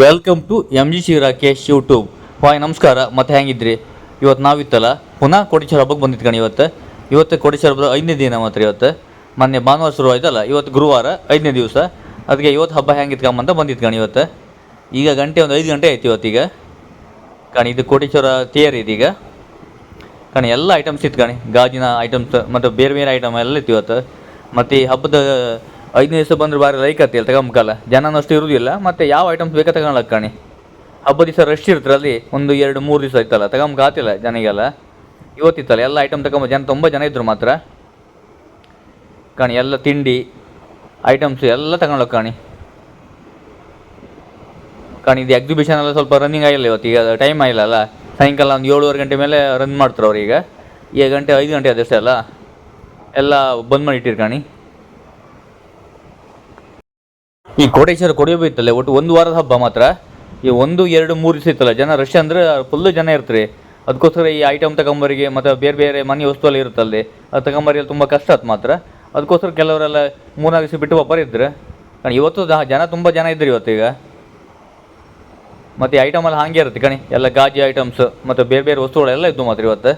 Welcome to M G C Rakesh YouTube Y ನಮಸ್ಕಾರ. ಮತ್ತೆ ಹೆಂಗಿದ್ರಿ? ಇವತ್ತು ನಾವಿತ್ತಲ್ಲ? ಪುನಃ ಕೋಟೇಶ್ವರ ಹಬ್ಬಕ್ಕೆ ಬಂದಿತ್ತು ಕಣಿ ಇವತ್ತು. ಇವತ್ತು ಕೋಟೇಶ್ವರ ಹಬ್ಬದ ಐದನೇ ದಿನ ಮಾತ್ರ ಇವತ್ತು. ಮೊನ್ನೆ ಭಾನುವಾರ ಶುರು ಆಯ್ತಲ್ಲ? ಇವತ್ತು ಗುರುವಾರ, ಐದನೇ ದಿವಸ. ಅದಕ್ಕೆ ಇವತ್ತು ಹಬ್ಬ ಹೆಂಗಿತ್ಕೊಂಬಂತ ಬಂದಿತ್ತು ಕಣಿ ಇವತ್ತು. ಈಗ ಗಂಟೆ ಒಂದು ಐದು ಗಂಟೆ ಆಯ್ತು ಇವತ್ತೀಗ. ಕಣಿ ಇದು ಕೋಟೇಶ್ವರ ತೇರ್ ಇದೀಗ ಕಣಿ ಎಲ್ಲ ಐಟಮ್ಸ್ ಇತ್ತು ಕಣಿ. ಗಾಜಿನ ಐಟಮ್ಸ್ ಮತ್ತು ಬೇರೆ ಬೇರೆ ಐಟಮ್ ಎಲ್ಲ ಇತ್ತು ಇವತ್ತು. ಮತ್ತು ಈ ಹಬ್ಬದ ಐದನೇ ದಿವಸ ಬಂದ್ರೆ ಬಾರಿ ಲೈಕ್ ಆತಿಲ್ಲ ತಗೊಂಬಕಲ್ಲ. ಜನನೂ ಅಷ್ಟು ಇರುವುದಿಲ್ಲ ಮತ್ತೆ ಯಾವ ಐಟಮ್ಸ್ ಬೇಕಾ ತಗೊಳಕ್ ಕಾಣಿ. ಹಬ್ಬ ದಿವಸ ರಶ್ ಇರ್ತಾರೆ ಅಲ್ಲಿ ಒಂದು ಎರಡು ಮೂರು ದಿವಸ ಇತ್ತಲ್ಲ ತಗೊಂಬ ಆತಿಲ್ಲ ಜನಿಗೆಲ್ಲ ಇವತ್ತಿತ್ತಲ್ಲ ಎಲ್ಲ ಐಟಮ್ ತಗೊಂಬ, ಜನ ತುಂಬ ಜನ ಇದ್ರು ಮಾತ್ರ. ಕಾಣಿ ಎಲ್ಲ ತಿಂಡಿ ಐಟಮ್ಸ್ ಎಲ್ಲ ತಗೊಳಕ್ ಕಾಣಿ. ಕಾಣಿ ಇದು ಎಕ್ಸಿಬಿಷನ್ ಎಲ್ಲ ಸ್ವಲ್ಪ ರನ್ನಿಂಗ್ ಆಗಿಲ್ಲ ಇವತ್ತು, ಈಗ ಟೈಮ್ ಆಗಿಲ್ಲ ಅಲ್ಲ. ಸಾಯಂಕಾಲ ಒಂದು ಏಳುವರೆ ಗಂಟೆ ಮೇಲೆ ರನ್ ಮಾಡ್ತಾರೆ ಅವ್ರು ಈಗ. ಈಗ ಗಂಟೆ ಐದು ಗಂಟೆ ಅದಷ್ಟೇ ಅಲ್ಲ. ಎಲ್ಲ ಬಂದ್ ಮಾಡಿ ಇಟ್ಟಿರ್ಕಣಿ ಈ ಕೋಟೇಶ್ವರ ಕೊಡಿಯೋ ಇತ್ತಲ್ಲ, ಒಟ್ಟು ಒಂದು ವಾರದ ಹಬ್ಬ ಮಾತ್ರ. ಈ ಒಂದು, ಎರಡು, ಮೂರು ದಿವಸ ಇತ್ತಲ್ಲ, ಜನ ರಶ್ ಅಂದ್ರೆ ಫುಲ್ಲು ಜನ ಇರ್ತಾರೆ. ಅದಕ್ಕೋಸ್ಕರ ಈ ಐಟಮ್ ತಗೊಂಬರಿಗೆ ಮತ್ತು ಬೇರೆ ಬೇರೆ ಮನೆ ವಸ್ತು ಎಲ್ಲ ಇರುತ್ತಲ್ಲಿ ಅದು ತಗೊಂಬರಿಯಲ್ಲಿ ತುಂಬ ಕಷ್ಟ ಆಯ್ತು ಮಾತ್ರ. ಅದಕ್ಕೋಸ್ಕರ ಕೆಲವರೆಲ್ಲ ಮೂರ್ನಾಲ್ಕು ದಿವಸ ಬಿಟ್ಟು ವಾಪರ್ ಕಣ ಕಣಿ, ಇವತ್ತು ಜನ ತುಂಬ ಜನ ಇದ್ದರು ಇವತ್ತೀಗ ಮತ್ತು ಐಟಮ್ ಎಲ್ಲ ಹಾಗೆ ಇರುತ್ತೆ ಕಣಿ, ಎಲ್ಲ ಗಾಜಿ ಐಟಮ್ಸ್ ಮತ್ತು ಬೇರೆ ಬೇರೆ ವಸ್ತುಗಳೆಲ್ಲ ಇದ್ದು ಮಾತ್ರ ಇವತ್ತು.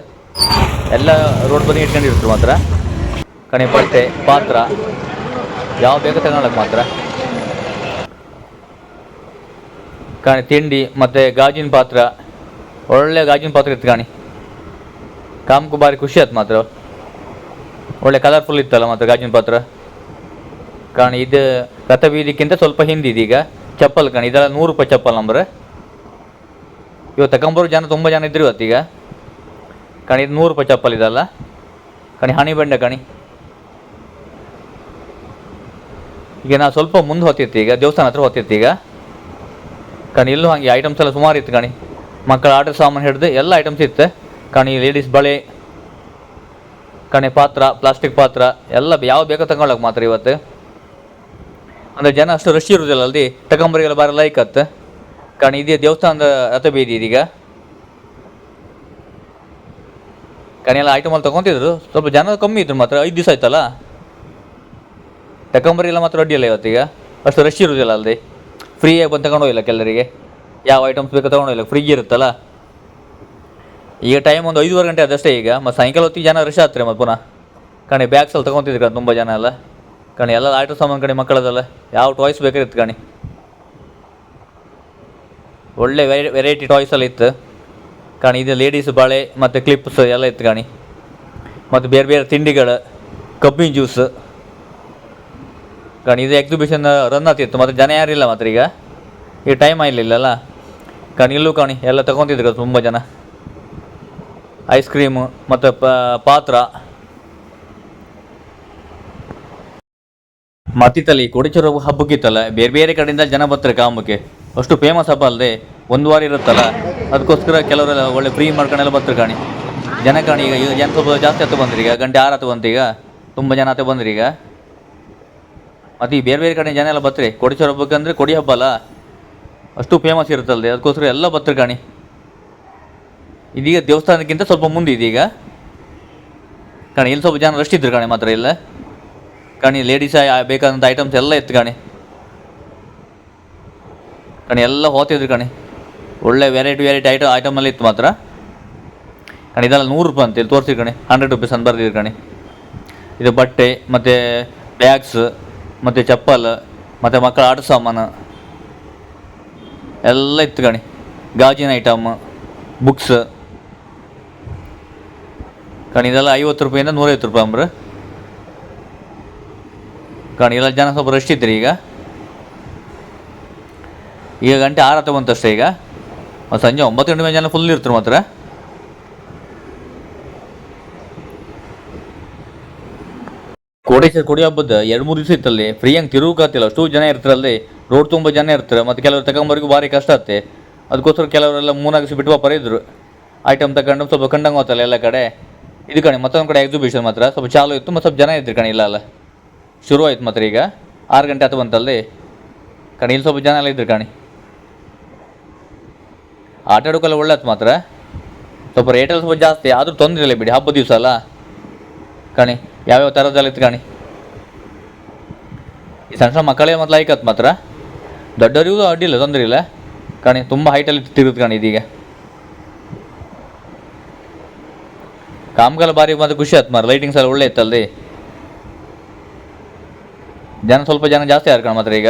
ಎಲ್ಲ ರೋಡ್ ಬಂದು ಇಟ್ಕೊಂಡಿರ್ತಾರೆ ಮಾತ್ರ. ಕಣಿ, ಬಟ್ಟೆ, ಪಾತ್ರ ಯಾವ ಬೇಕು ತಗೊಳಕ್ಕೆ ಮಾತ್ರ. ಕಾಣಿ, ತಿಂಡಿ ಮತ್ತು ಗಾಜಿನ ಪಾತ್ರ. ಒಳ್ಳೆ ಗಾಜಿನ ಪಾತ್ರ ಇತ್ತು ಕಾಣಿ. ಕಾಮಕ್ಕೂ ಭಾರಿ ಖುಷಿ ಆಯ್ತು ಮಾತ್ರ. ಒಳ್ಳೆ ಕಲರ್ಫುಲ್ ಇತ್ತಲ್ಲ ಮಾತ್ರ ಗಾಜಿನ ಪಾತ್ರ. ಕಾಣಿ, ಇದು ರಥಬೀದಿಕ್ಕಿಂತ ಸ್ವಲ್ಪ ಹಿಂದಿದೀಗ ಚಪ್ಪಲ್ ಕಾಣಿ, ಇದೆಲ್ಲ ನೂರು ರೂಪಾಯಿ ಚಪ್ಪಲ್ ನಂಬರ್ ಇವತ್ತು ತಗೊಂಬರೋ ಜನ ತುಂಬ ಜನ ಇದ್ರು ಇವತ್ತೀಗ. ಕಣಿ, ಇದು ನೂರು ರೂಪಾಯಿ ಚಪ್ಪಲ್ ಇದಲ್ಲ. ಕಣಿ, ಹಣಿ ಬಂಡೆ ಕಣಿ. ಈಗ ನಾವು ಸ್ವಲ್ಪ ಮುಂದೆ ಹೊತ್ತಿರ್ತೀಗ ಈಗ, ದೇವಸ್ಥಾನ ಹತ್ರ ಹೋಗ್ತಿತ್ತು ಈಗ. ಕಣಿ ಇಲ್ಲೂ ಹಾಗೆ ಐಟಮ್ಸ್ ಎಲ್ಲ ಸುಮಾರು ಇತ್ತು ಕಣಿ. ಮಕ್ಕಳ ಆಟ ಸಾಮಾನು ಹಿಡಿದು ಎಲ್ಲ ಐಟಮ್ಸ್ ಇತ್ತು. ಕಣಿ ಲೇಡೀಸ್ ಬಳೆ, ಕಣಿ ಪಾತ್ರ ಪ್ಲಾಸ್ಟಿಕ್ ಪಾತ್ರ, ಎಲ್ಲ ಯಾವ ಬೇಕೋ ತಗೊಳಕ್ ಮಾತ್ರ ಇವತ್ತು. ಅಂದರೆ ಜನ ಅಷ್ಟು ರಶ್ ಇರುವುದಿಲ್ಲ ಅಲ್ಲಿ ತಗೊಂಬರಿಗೆಲ್ಲ ಬಾರಿ ಲೈಕ್ ಆತ್ ಕಾರಣ ಇದೇ ದೇವಸ್ಥಾನದ ರಥ ಬೀದಿ ಇದೀಗ ಕಾರಣ ಎಲ್ಲ ಐಟಮ್ ಅಲ್ಲಿ ತಗೊಂತಿದ್ರು. ಸ್ವಲ್ಪ ಜನ ಕಮ್ಮಿ ಇದ್ರು ಮಾತ್ರ, ಐದು ದಿವಸ ಆಯ್ತಲ್ಲ. ತಗೊಂಬರಿಗೆಲ್ಲ ಮಾತ್ರ ಅಡ್ಡಿಯಲ್ಲ ಇವತ್ತೀಗ ಅಷ್ಟು ರಶ್ ಇರುವುದಿಲ್ಲ ಅಲ್ದಿ. ಫ್ರೀಯಾಗಿ ಬಂದು ತಗೊಂಡೋಗಿಲ್ಲ ಕೆಲವರಿಗೆ ಯಾವ ಐಟಮ್ಸ್ ಬೇಕೋ ತಗೊಂಡೋಗಿಲ್ಲ. ಫ್ರೀ ಇರುತ್ತಲ್ಲ? ಈಗ ಟೈಮ್ ಒಂದು ಐದುವರೆ ಗಂಟೆ ಅದಷ್ಟೇ ಈಗ. ಮತ್ತು ಸಾಯಂಕಾಲ ಹೊತ್ತಿಗೆ ಜನ ರಶ್ ಆತ್ರಿ ಮತ್ತು ಪುನಃ. ಕಣಿ ಬ್ಯಾಗ್ಸಲ್ಲಿ ತೊಗೊತಿದ್ರು ಕಣ ತುಂಬ ಜನ ಎಲ್ಲ. ಕಣಿ, ಎಲ್ಲ ಆಟೋ ಸಾಮಾನು ಕಣಿ ಮಕ್ಕಳದಲ್ಲ. ಯಾವ ಟಾಯ್ಸ್ ಬೇಕಾಗಿತ್ತು ಕಣಿ? ಒಳ್ಳೆ ವೆರೈ ವೆರೈಟಿ ಟಾಯ್ಸ್ ಎಲ್ಲ ಇತ್ತು. ಕಾಣಿ, ಇದು ಲೇಡೀಸ್ ಬಾಳೆ ಮತ್ತು ಕ್ಲಿಪ್ಸ್ ಎಲ್ಲ ಇತ್ತು ಕಾಣಿ. ಮತ್ತು ಬೇರೆ ಬೇರೆ ತಿಂಡಿಗಳು, ಕಬ್ಬಿನ ಜ್ಯೂಸ್ ಕಾಣಿ, ಇದು ಎಕ್ಸಿಬಿಷನ್ ರನ್ ಆತಿತ್ತು ಮತ್ತು ಜನ ಯಾರಿಲ್ಲ ಮಾತ್ರ ಈಗ. ಈ ಟೈಮ್ ಅಲ್ಲ ಕಾಣಿ, ಇಲ್ಲೂ ಕಾಣಿ, ಎಲ್ಲ ತಗೊತಿದ್ರು ತುಂಬ ಜನ. ಐಸ್ ಕ್ರೀಮು ಮತ್ತು ಪಾತ್ರ. ಮತ್ತಿತ್ತಲ್ಲಿ ಕೊಡಿಚರ ಹಬ್ಬಕ್ಕಿತ್ತಲ್ಲ, ಬೇರೆ ಬೇರೆ ಕಡೆಯಿಂದ ಜನ ಬರ್ತಾರೆ ಕಾಮಕ್ಕೆ. ಅಷ್ಟು ಫೇಮಸ್ ಹಬ್ಬ ಅಲ್ಲದೆ ಒಂದು ವಾರ ಇರುತ್ತಲ್ಲ? ಅದಕ್ಕೋಸ್ಕರ ಕೆಲವರೆಲ್ಲ ಒಳ್ಳೆ ಫ್ರೀ ಮಾಡ್ಕೊಂಡೆಲ್ಲ ಬರ್ತಾರೆ ಕಾಣಿ. ಜನ ಕಾಣಿ, ಈಗ ಈಗ ಜನ ಸ್ವಲ್ಪ ಜಾಸ್ತಿ ಹತ್ತು ಬಂದ್ರಿ ಈಗ, ಗಂಟೆ ಆರು ಹತ್ತು ಬಂತು ಈಗ. ತುಂಬ ಜನ ಹತ್ತು ಬಂದ್ರಿ ಈಗ. ಈ ಬೇರೆ ಬೇರೆ ಕಡೆ ಜನ ಎಲ್ಲ ಬರ್ತಾರೆ. ಕೊಡಿಸೋರ ಹಬ್ಬಕ್ಕೆ ಅಂದರೆ ಕೊಡಿ ಹಬ್ಬ ಅಲ್ಲ? ಅಷ್ಟು ಫೇಮಸ್ ಇರುತ್ತಲ್ಲದೆ ಅದಕ್ಕೋಸ್ಕರ ಎಲ್ಲ ಬರ್ತಾರೆ ಕಾಣಿ. ಇದೀಗ ದೇವಸ್ಥಾನಕ್ಕಿಂತ ಸ್ವಲ್ಪ ಮುಂದೆ ಇದೀಗ ಕಾಣಿ, ಇಲ್ಲಿ ಸ್ವಲ್ಪ ಜನ ರಶ್ ಇದ್ರು ಕಾಣಿ ಮಾತ್ರ ಇಲ್ಲ ಕಾಣಿ ಲೇಡೀಸ್ ಬೇಕಾದಂಥ ಐಟಮ್ಸ್ ಎಲ್ಲ ಇತ್ತು ಕಾಣಿ. ಕಣಿ, ಎಲ್ಲ ಹೋತಿದ್ರು ಕಣಿ. ಒಳ್ಳೆ ವೆರೈಟಿ ವೆರೈಟಿ ಐಟಮ್ ಐಟಮಲ್ಲಿ ಇತ್ತು ಮಾತ್ರ. ಕಣಿ, ಇದೆಲ್ಲ ನೂರು ರೂಪಾಯಿ ಅಂತ ಇಲ್ಲಿ ತೋರಿಸಿ ಕಣಿ. ಹಂಡ್ರೆಡ್ ರುಪೀಸ್ ಅಂತ ಬರ್ದಿದ್ರು ಕಣಿ. ಇದು ಬಟ್ಟೆ, ಮತ್ತು ಬ್ಯಾಗ್ಸ್ ಮತ್ತು ಚಪ್ಪಲ್, ಮತ್ತು ಮಕ್ಕಳ ಆಟ ಸಾಮಾನು, ಎಲ್ಲ ಇತ್ತು ಕಣಿ. ಗಾಜಿನ ಐಟಮ್ ಬುಕ್ಸ್ ಕಣಿ, ಇದೆಲ್ಲ ಐವತ್ತು ರೂಪಾಯಿಂದ ನೂರೈವತ್ತು ರೂಪಾಯಿ ಅಂಬ್ರ. ಕಣಿ ಎಲ್ಲ ಜನ ಸ್ವಲ್ಪ ರಶ್ ಇದ್ರಿ ಈಗ. ಈಗ ಗಂಟೆ ಆರು ಹತ್ತು ಬಂತು ಅಷ್ಟೇ ಈಗ. ಮತ್ತು ಸಂಜೆ ಒಂಬತ್ತು ಗಂಟೆ ಮೇಲೆ ಜನ ಫುಲ್ ಇರ್ತಾರೆ ಮಾತ್ರ. ಕೋಟೇಶ್ವರ ಕೊಡಿ ಹಬ್ಬದ ಎರಡು ಮೂರು ದಿವಸ ಇತ್ತಲ್ಲಿ. ಫ್ರೀ ಹಂಗೆ ತಿರುಗಾತಿಲ್ಲ ಅಷ್ಟು ಜನ ಇರ್ತಾರಲ್ಲಿ. ರೋಡ್ ತುಂಬ ಜನ ಇರ್ತಾರೆ. ಮತ್ತು ಕೆಲವರು ತಗೊಂಬರಿಗೂ ಭಾರಿ ಕಷ್ಟ ಆಗುತ್ತೆ ಅದಕ್ಕೋಸ್ಕರ ಕೆಲವರೆಲ್ಲ ಮೂನಾಗಿಸಿ ಬಿಟ್ಟು ವಾಪರ ಇದ್ರು ಐಟಮ್ ತಗೊಂಡು ಸ್ವಲ್ಪ ಕಂಡಂಗೆ ಹೋಗ್ತಲ್ಲ ಎಲ್ಲ ಕಡೆ. ಇದು ಕಣೆ, ಮತ್ತೊಂದು ಕಡೆ ಎಕ್ಸಿಬಿಷನ್ ಮಾತ್ರ. ಸ್ವಲ್ಪ ಚಾಲು ಇತ್ತು, ಮತ್ತು ಸ್ವಲ್ಪ ಜನ ಇದ್ರು ಕಣೆ ಇಲ್ಲ ಅಲ್ಲ ಶುರು ಆಯ್ತು ಮಾತ್ರ ಈಗ. ಆರು ಗಂಟೆ ಆತು ಬಂತಲ್ಲಿ. ಕಣಿ, ಇಲ್ಲಿ ಸ್ವಲ್ಪ ಜನ ಎಲ್ಲ ಇದ್ರು ಕಣಿ. ಆಟ ಒಳ್ಳೆ ಆಯ್ತು ಮಾತ್ರ. ಸ್ವಲ್ಪ ರೇಟೆಲ್ಲ ಸ್ವಲ್ಪ ಜಾಸ್ತಿ. ಆದರೂ ತೊಂದರೆ ಇಲ್ಲ ಬಿಡಿ. ಹಬ್ಬದ ದಿವಸ ಅಲ್ಲ. ಕಣಿ, ಯಾವ್ಯಾವ ಥರದ್ದೆಲ್ಲ ಇತ್ತು ಕಣಿ. ಸಣ್ಣ ಸಣ್ಣ ಮಕ್ಕಳೇ ಮತ್ತು ಐಕತ್ ಮಾತ್ರ. ದೊಡ್ಡವರಿಗೂ ಅಡ್ಡಿಲ್ಲ ತೊಂದರೆ ಇಲ್ಲ. ಕಣಿ, ತುಂಬ ಹೈಟಲ್ಲಿ ತಿರುಗುತ್ತೆ ಕಣಿ ಇದೀಗ. ಕಾಮಗಾಲ ಬಾರಿ ಮತ್ತೆ ಖುಷಿ ಆಯ್ತು ಮಾರ ಲೈಟಿಂಗ್ಸ್ ಎಲ್ಲ ಒಳ್ಳೆ ಇತ್ತಲ್ರಿ. ಜನ ಸ್ವಲ್ಪ ಜನ ಜಾಸ್ತಿ ಆರ್ ಮಾತ್ರ ಈಗ.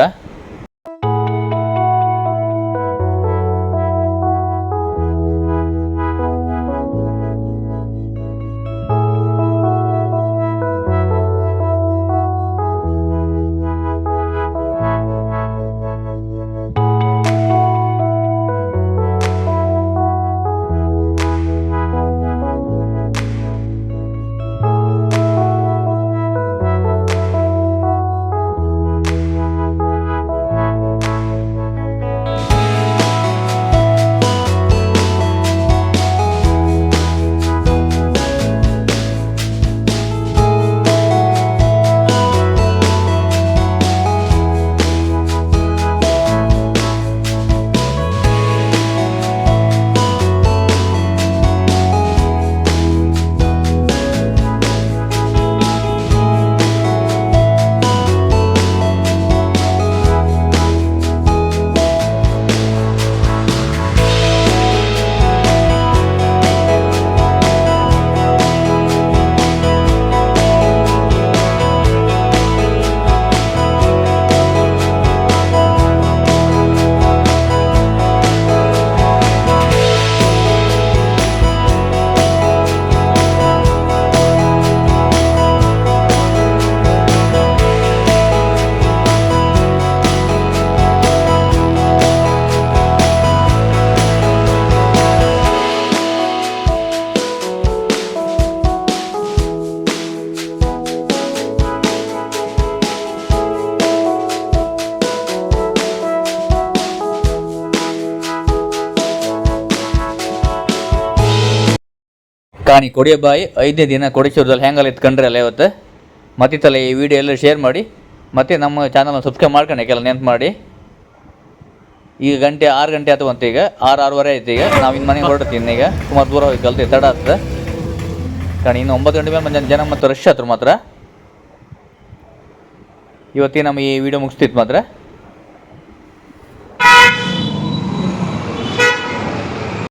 ಕಾಣಿ ಕೊಡಿಯ ಬಾಯಿ ಐದನೇ ದಿನ ಕೊಡಿಸೋದ್ರಲ್ಲಿ ಹೆಂಗಲ್ಲ ಎತ್ಕೊಂಡ್ರೆ ಅಲ್ಲ ಇವತ್ತು. ಮತ್ತಿತ್ತಲ್ಲ ಈ ವಿಡಿಯೋ ಎಲ್ಲ ಶೇರ್ ಮಾಡಿ, ಮತ್ತು ನಮ್ಮ ಚಾನಲ್ನ ಸಬ್ಸ್ಕ್ರೈಬ್ ಮಾಡ್ಕೊಂಡೆ ಕೆಲ ನೆನ್ಪು ಮಾಡಿ. ಈಗ ಗಂಟೆ ಆರು ಗಂಟೆ ಆಯ್ತು ಅಂತ ಈಗ, ಆರು ಆರೂವರೆ ಆಯ್ತು ಈಗ. ನಾವು ಇನ್ನು ಮನೆಗೆ ಹೊರಡ್ತೀನಿ ಈಗ. ಸುಮಾರು ದೂರ ಹೋಗಿ ಕಲ್ತೆ ತಡ ಆಗ್ತದೆ. ಕಾಣಿ ಇನ್ನು ಒಂಬತ್ತು ಗಂಟೆ ಮೇಲೆ ಮಂಜಾನೆ ಜನ ಮತ್ತು ರಶ್ ಆಯ್ತು ಮಾತ್ರ. ಇವತ್ತಿಗೆ ನಮ್ಮ ಈ ವಿಡಿಯೋ ಮುಗಿಸ್ತಿತ್ತು ಮಾತ್ರ.